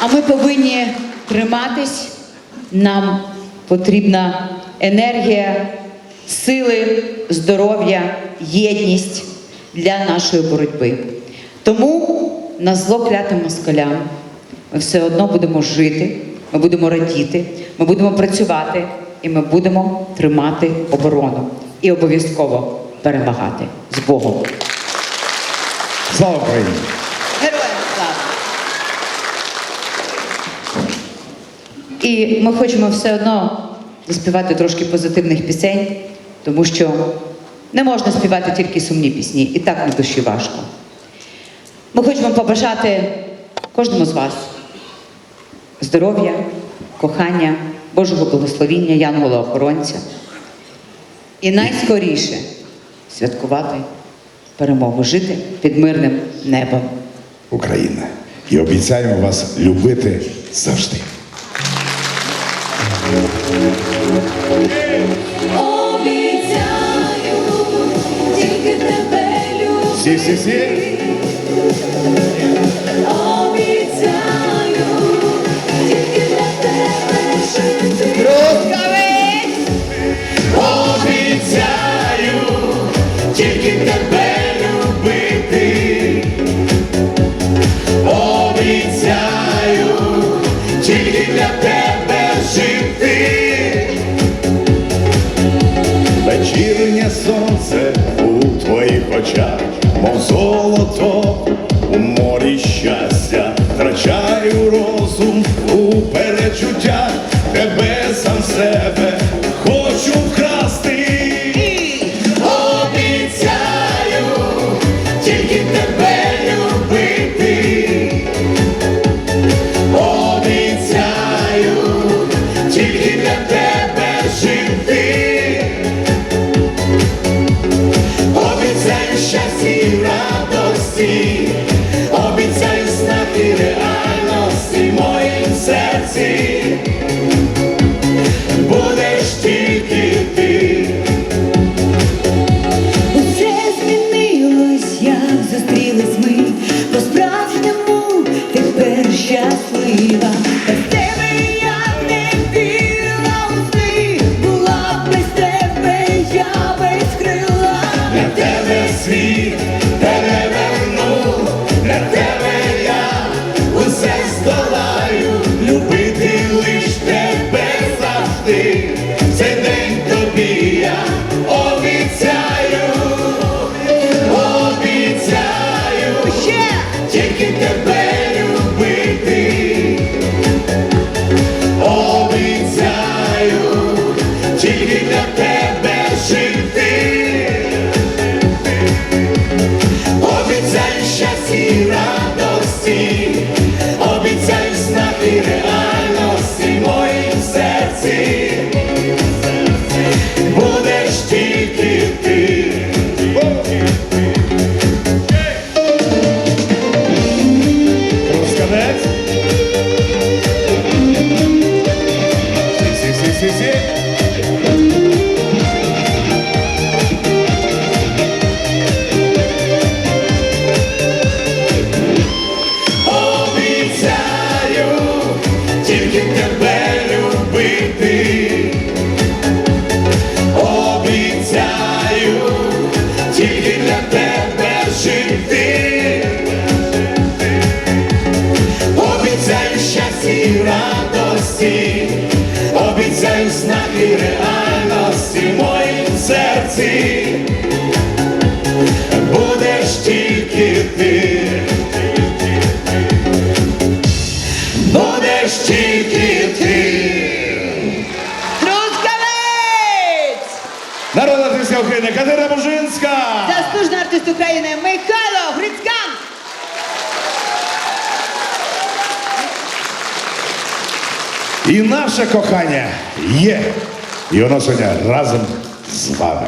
А ми повинні триматись. Нам потрібна енергія, сили, здоров'я, єдність для нашої боротьби. Тому на зло клятим москалям ми все одно будемо жити, ми будемо радіти, ми будемо працювати і ми будемо тримати оборону і обов'язково перемагати з Богом. Слава Україні! Героям слава! І ми хочемо все одно заспівати трошки позитивних пісень, тому що не можна співати тільки сумні пісні, і так на душі важко. Ми хочемо побажати кожному з вас здоров'я, кохання, Божого благословіння, Янгола-охоронця. І найскоріше святкувати перемогу, жити під мирним небом. Україна! І обіцяємо вас любити завжди. Обіцяю тільки тебе любити. Всі, всі, всі. Обіцяю тільки для тебе жити. Обіцяю тільки тебе любити. Обіцяю сонце у твоїх очах, мов золото Щастя і радості, обіцяю знаки реальності в моїм серці. Будеш тільки ти. Будеш тільки ти. Трускавець! Народна артистка України Катерина Бужинська. Заслужений артист України Михайло Грицькан! І наше кохання є. І воно сьогодні разом з вами.